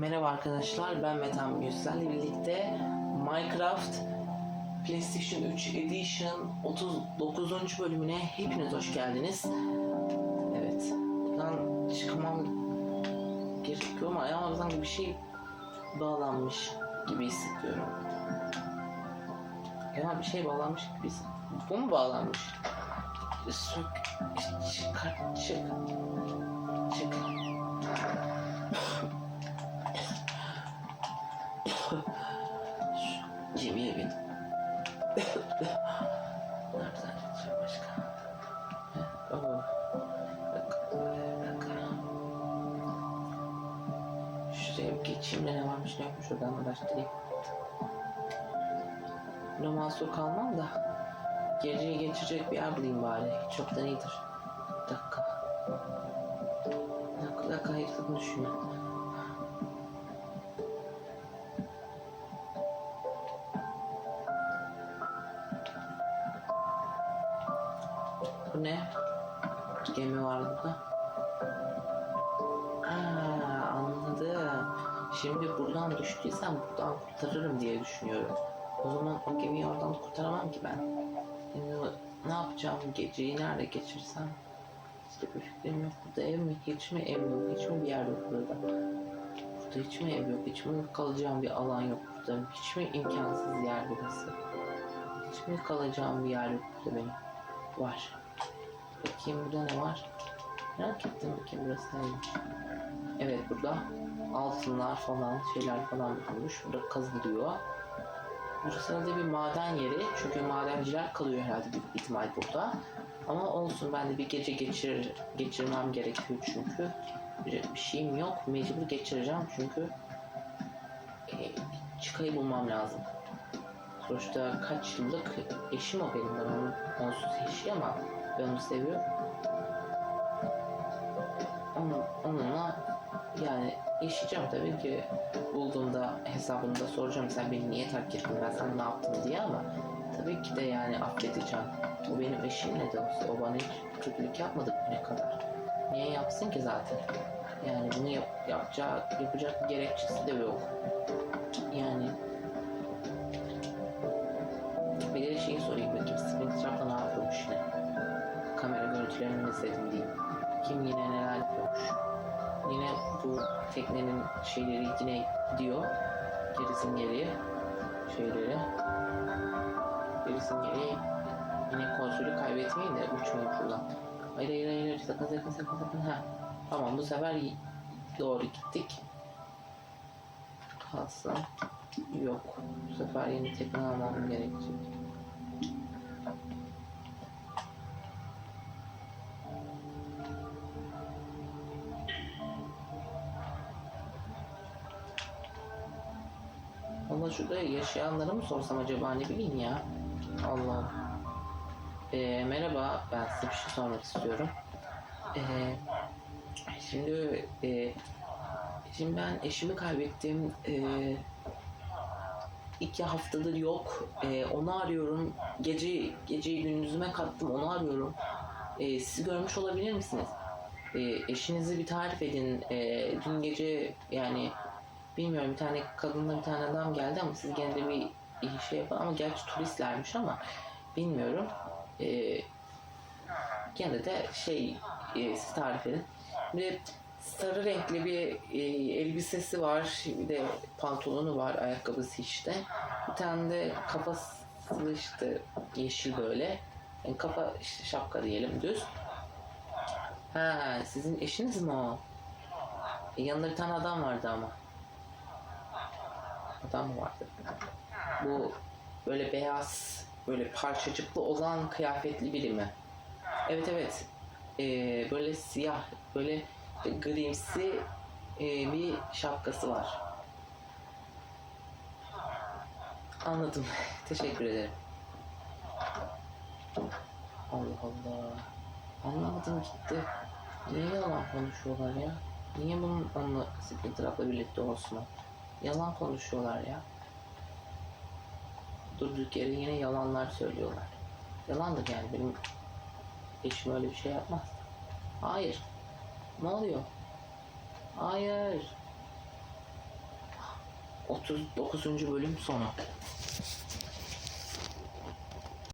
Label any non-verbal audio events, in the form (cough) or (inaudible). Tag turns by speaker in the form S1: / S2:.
S1: Merhaba arkadaşlar, ben Metan Gülsel'le birlikte Minecraft PlayStation 3 Edition 39. bölümüne hepiniz hoş geldiniz. Evet, buradan çıkmam gerekiyor ama ayağıma sanki bir şey bağlanmış gibi hissediyorum. Ya bir şey bağlanmış gibi hissediyorum. Bu mu bağlanmış? Sök, çıkar, çık, çık. Bir geçeyim de ne varmış ne yokmuş oradan araştırayım. Romansu kalmam da geceyi geçecek bir yer bulayım bari. Çoktan iyidir. Bir dakika. Bir dakika, dakika hayır sakın düşünme. Bu ne? Gemi var burada. Şimdi buradan düştüysem buradan kurtarırım diye düşünüyorum. O zaman o gemiyi oradan kurtaramam ki ben. Şimdi ne yapacağım? Geceyi nerede geçirsem? İşte bir fikrim yok. Burada ev mi? Hiç mi ev yok? Hiç mi bir yer yok burada? Burada hiç mi ev yok? Hiç mi kalacağım bir alan yok burada? Hiç mi imkansız yer burası? Hiç mi kalacağım bir yer yok burada benim? Var. Bakayım burada ne var? Merak ettim bakayım burası neymiş. Evet burada altınlar falan şeyler falan bulunmuş. Burada kazılıyor. Burası herhalde bir maden yeri. Çünkü madenciler kalıyor herhalde büyük ihtimal burada. Ama olsun ben de bir gece geçir, geçirmem gerekiyor çünkü. Bir, bir şeyim yok. Mecbur geçireceğim çünkü e, çıkayı bulmam lazım. Sonuçta kaç yıllık eşim o benim. Ben onun onsuz yaşayamam. Ben onu seviyorum. Onun, onunla yani yaşayacağım tabii ki bulduğumda hesabını da soracağım sen beni niye terk ettin ben sana ne yaptım diye ama tabii ki de yani affedeceğim. O benim eşim ne de olsa o bana hiç kötülük yapmadı ne kadar. Niye yapsın ki zaten? Yani bunu yap, yapacak, yapacak gerekçesi de yok. Yani bir de şeyi sorayım bakayım Springtrap'la ne yapıyormuş yine? Kamera görüntülerini izledim yapıyormuş? Yine bu teknenin şeyleri yine gidiyor. Gerisin geriye. Şeyleri. Gerisin geriye. Yine kontrolü kaybetmeyin de uçmayın şuradan. Hayır hayır hayır sakın sakın sakın sakın. Ha. Tamam bu sefer doğru gittik. Kalsın. Yok. Bu sefer yeni tekne almam gerekecek. Valla şurada yaşayanlara mı sorsam acaba ne bileyim ya. Allah. Ee, merhaba ben size bir şey sormak istiyorum. Ee, şimdi e, şimdi ben eşimi kaybettim. Ee, iki haftadır yok. Ee, onu arıyorum. Gece geceyi gündüzüme kattım. Onu arıyorum. Ee, sizi görmüş olabilir misiniz? Ee, eşinizi bir tarif edin. Ee, dün gece yani bilmiyorum bir tane kadınla bir tane adam geldi ama siz gene de bir iyi şey yapın ama gerçi turistlermiş ama bilmiyorum. Ee, gene de şey e, siz tarif edin. Bir sarı renkli bir e, elbisesi var. Bir de pantolonu var. Ayakkabısı işte. Bir tane de kafası işte yeşil böyle. Yani kafa işte şapka diyelim düz. Ha sizin eşiniz mi o? E, yanında bir tane adam vardı ama. Adam vardı? Bu böyle beyaz, böyle parçacıklı olan kıyafetli biri mi? Evet evet. Ee, böyle siyah, böyle grimsi e, bir şapkası var. Anladım. (laughs) Teşekkür ederim. Allah Allah. Anlamadım gitti. Niye yalan konuşuyorlar ya? Niye bunun onunla Splinter'la birlikte olsun? Yalan konuşuyorlar ya. Durduk yere yine yalanlar söylüyorlar. Yalandır yani benim eşim öyle bir şey yapmaz. Hayır. Ne oluyor? Hayır. 39. bölüm sonu.